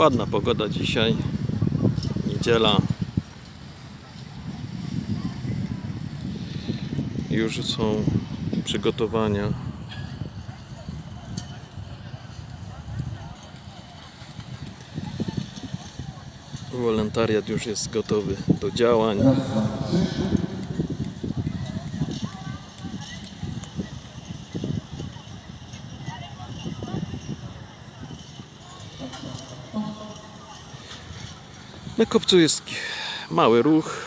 Ładna pogoda dzisiaj. Niedziela. Już są przygotowania. Wolontariat już jest gotowy do działań. Na kopcu jest mały ruch,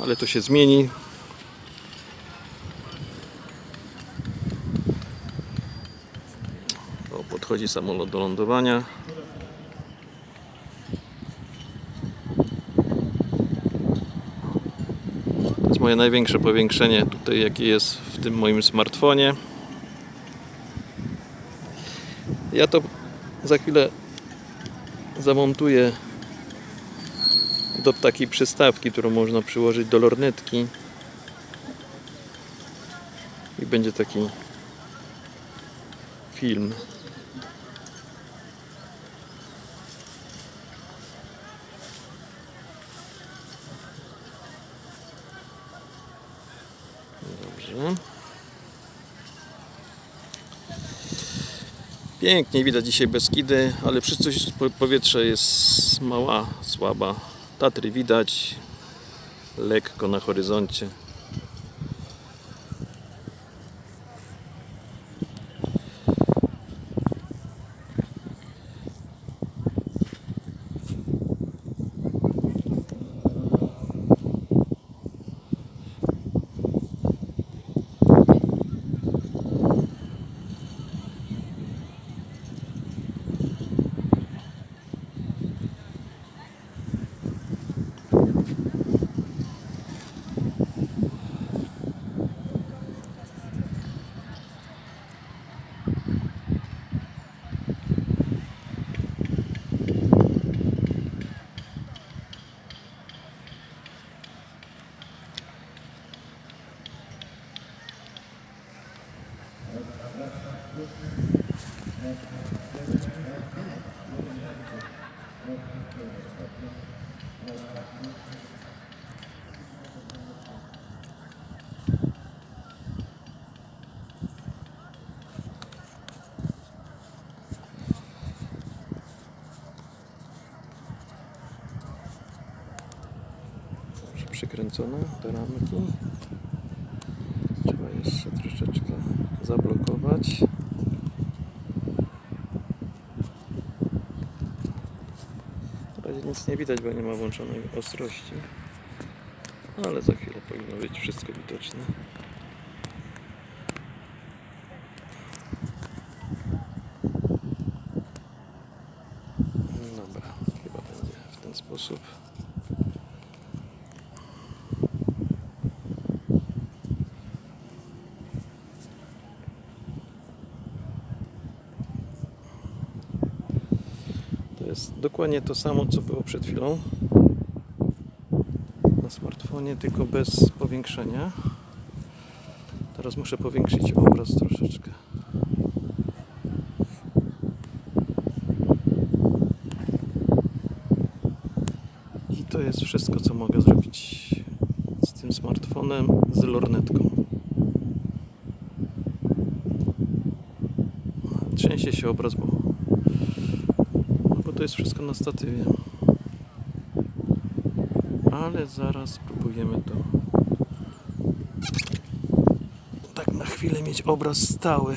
ale to się zmieni. O, podchodzi samolot do lądowania. To jest moje największe powiększenie tutaj, jakie jest w tym moim smartfonie. Ja to za chwilę zamontuję do takiej przystawki, którą można przyłożyć do lornetki i będzie taki film. Dobrze. Pięknie widać dzisiaj Beskidy, ale przez coś po- powietrze jest mała, słaba. Tatry widać lekko na horyzoncie. Dobrze przykręcone te ramki. Trzeba jeszcze troszeczkę zablokować. Na razie nic nie widać, bo nie ma włączonej ostrości. Ale za chwilę powinno być wszystko widoczne. Dobra, chyba będzie w ten sposób. To jest dokładnie to samo, co było przed chwilą na smartfonie, tylko bez powiększenia. Teraz muszę powiększyć obraz troszeczkę. I to jest wszystko, co mogę zrobić z tym smartfonem, z lornetką. Trzęsie się obraz, bo to jest wszystko na statywie. Ale zaraz spróbujemy to tak na chwilę mieć obraz stały.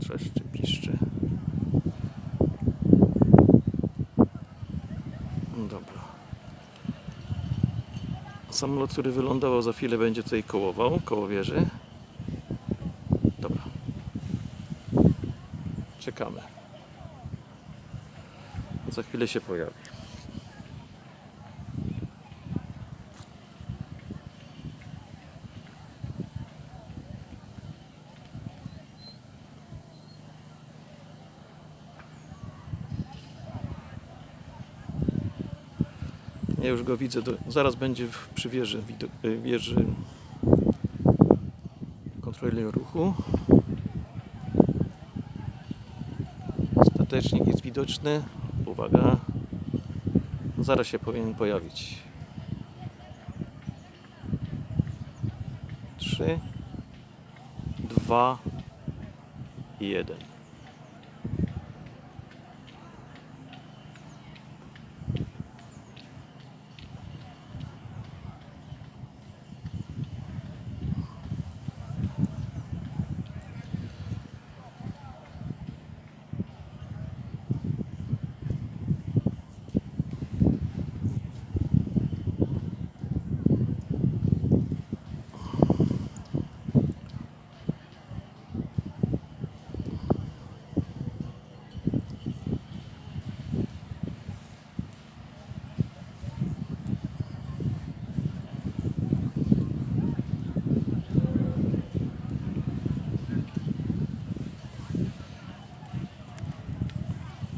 Trzeszczy, piszczy. No Dobra. Samolot, który wylądował za chwilę będzie tutaj kołował, koło wieży. Dobra. Czekamy. Za chwilę się pojawi. Już go widzę. Zaraz będzie w, przy wieży, y, wieży kontroli ruchu. Statecznik jest widoczny. Uwaga. Zaraz się powinien pojawić. Trzy, dwa, jeden.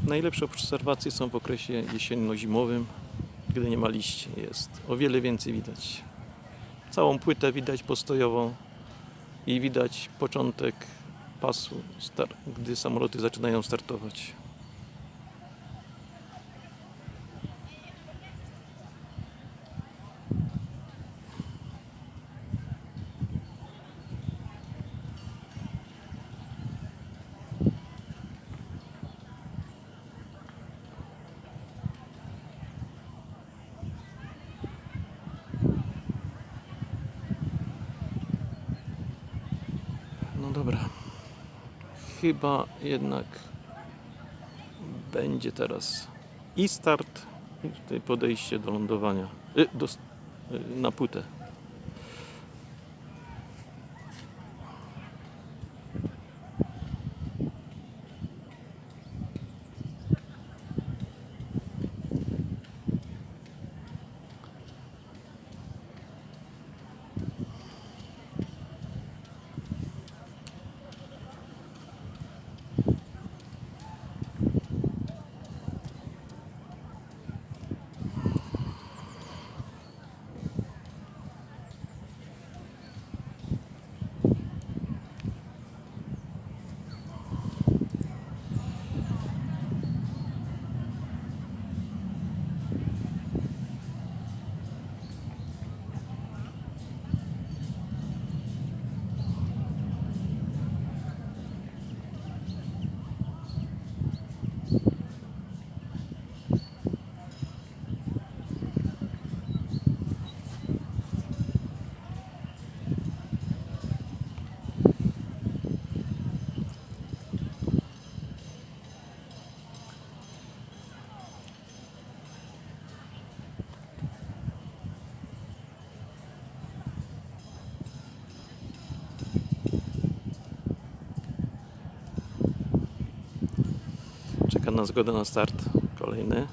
Najlepsze obserwacje są w okresie jesienno-zimowym, gdy nie ma liści. Jest o wiele więcej widać. Całą płytę widać postojową i widać początek pasu, gdy samoloty zaczynają startować. No dobra. Chyba jednak będzie teraz i start, i tutaj podejście do lądowania. Y, do, y, na płytę. Czeka na zgodę na start. Kolejny.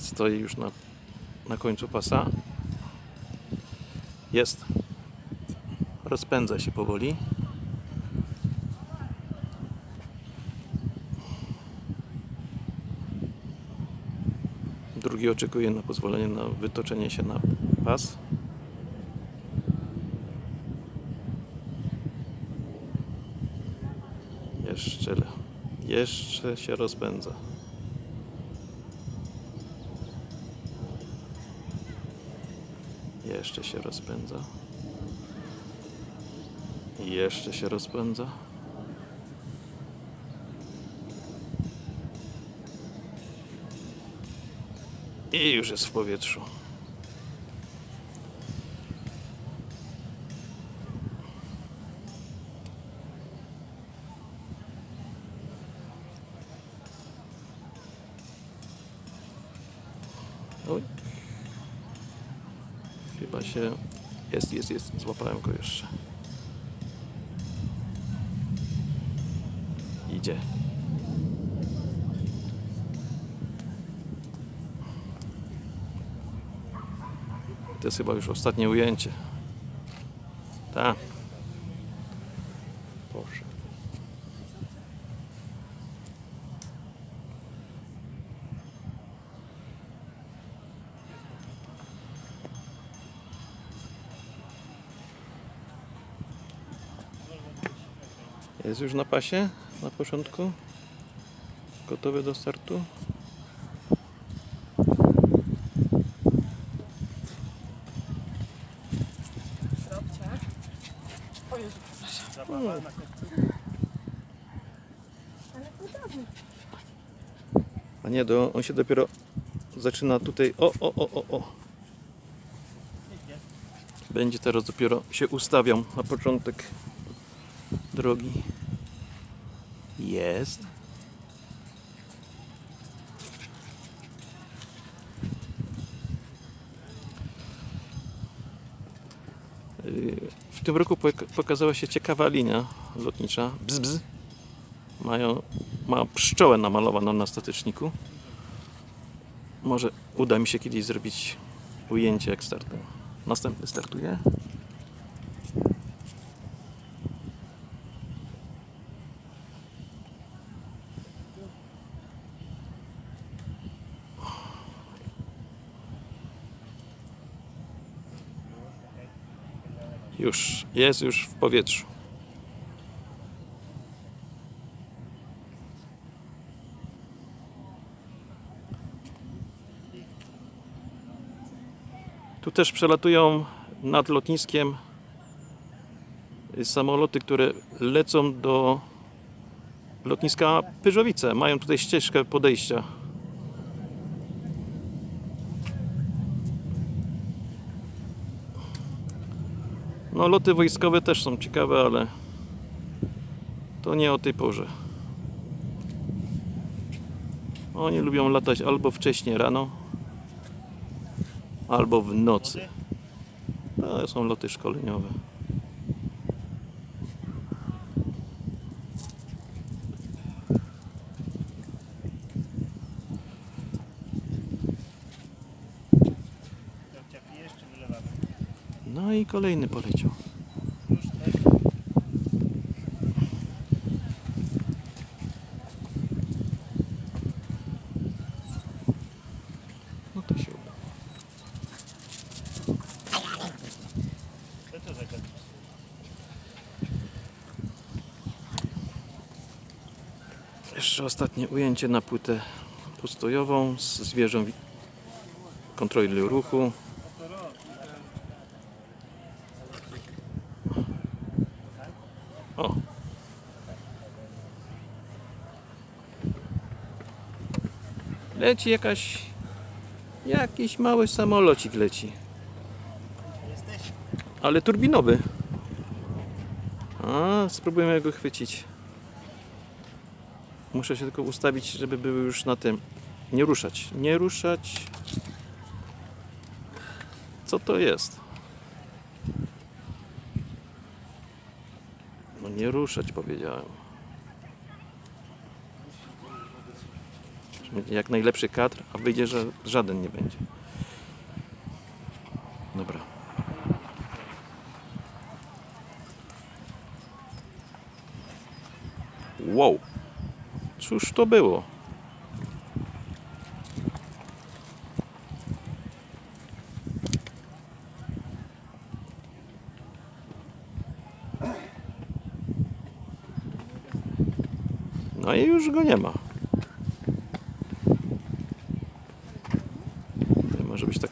Stoi już na, na końcu pasa. Jest. Rozpędza się powoli. Drugi oczekuje na pozwolenie na wytoczenie się na pas. Jeszcze, jeszcze się rozpędza. Jeszcze się rozpędza. Jeszcze się rozpędza. I już jest w powietrzu. Oj. Chyba się. Jest, jest, jest. Złapałem go jeszcze. Idzie. To jest chyba już ostatnie ujęcie. Tak. Boże. Jest już na pasie na początku? Gotowy do startu? Na. Ale. A nie, do, on się dopiero zaczyna tutaj. O, o, o, o, o. Będzie teraz dopiero się ustawiał na początek drogi. Jest. Tym roku pok- pokazała się ciekawa linia lotnicza. Bzz, bzz. Mają, ma pszczołę namalowaną na statyczniku. Może uda mi się kiedyś zrobić ujęcie jak startują. Następny startuje. Już, jest już w powietrzu. Tu też przelatują nad lotniskiem samoloty, które lecą do lotniska Pyżowice. Mają tutaj ścieżkę podejścia. No, loty wojskowe też są ciekawe, ale to nie o tej porze. Oni lubią latać albo wcześnie rano, albo w nocy. To są loty szkoleniowe. Kolejny poleciał. No to się? Jeszcze ostatnie ujęcie na płytę postojową z zwierzą wi- kontroli ruchu. Leci jakaś jakiś mały samolocik leci. Ale turbinowy. A, spróbujemy go chwycić. Muszę się tylko ustawić, żeby były już na tym. Nie ruszać. Nie ruszać. Co to jest? No nie ruszać powiedziałem. Jak najlepszy kadr, a wyjdzie, że żaden nie będzie. Dobra. Wow. Cóż to było? No i już go nie ma. Nie może być tak.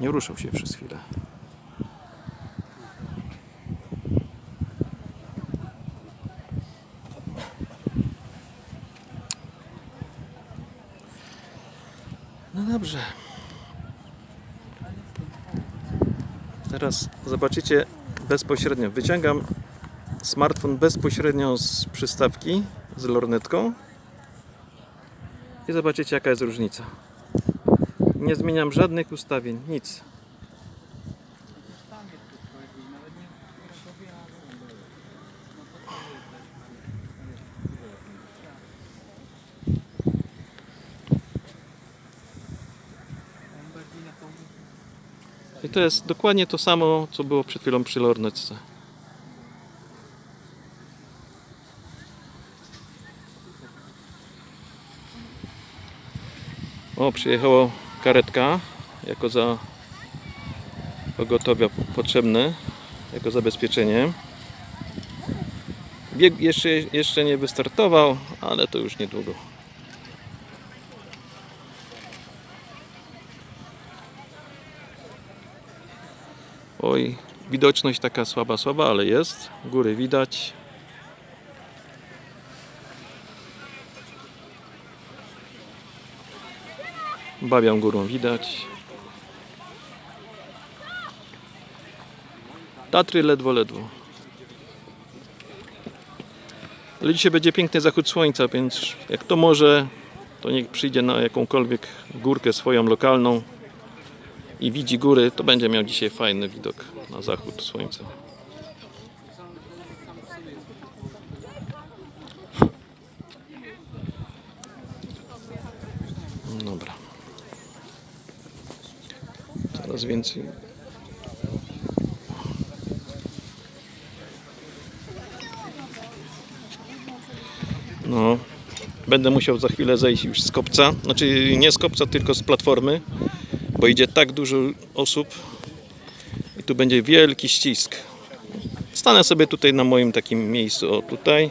Nie ruszał się przez chwilę. No dobrze. Teraz zobaczycie bezpośrednio. Wyciągam smartfon bezpośrednio z przystawki z lornetką i zobaczycie jaka jest różnica. Nie zmieniam żadnych ustawień, nic. I to jest dokładnie to samo, co było przed chwilą przy lornetce. O, przyjechała karetka jako za pogotowia potrzebne, jako zabezpieczenie. Bieg jeszcze, jeszcze nie wystartował, ale to już niedługo. Oj, widoczność taka słaba, słaba, ale jest. Góry widać. Babią górą widać. Tatry ledwo, ledwo. Ale dzisiaj będzie piękny zachód słońca, więc jak to może, to niech przyjdzie na jakąkolwiek górkę swoją lokalną i widzi góry, to będzie miał dzisiaj fajny widok na zachód słońca. Dobra. Coraz więcej. No, będę musiał za chwilę zejść już z kopca. Znaczy nie z kopca, tylko z platformy, bo idzie tak dużo osób i tu będzie wielki ścisk. Stanę sobie tutaj na moim takim miejscu, o tutaj.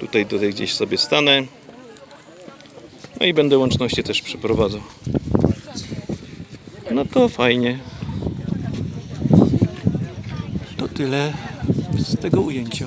Tutaj, tutaj gdzieś sobie stanę. No i będę łączności też przeprowadzał. No to fajnie. To tyle z tego ujęcia.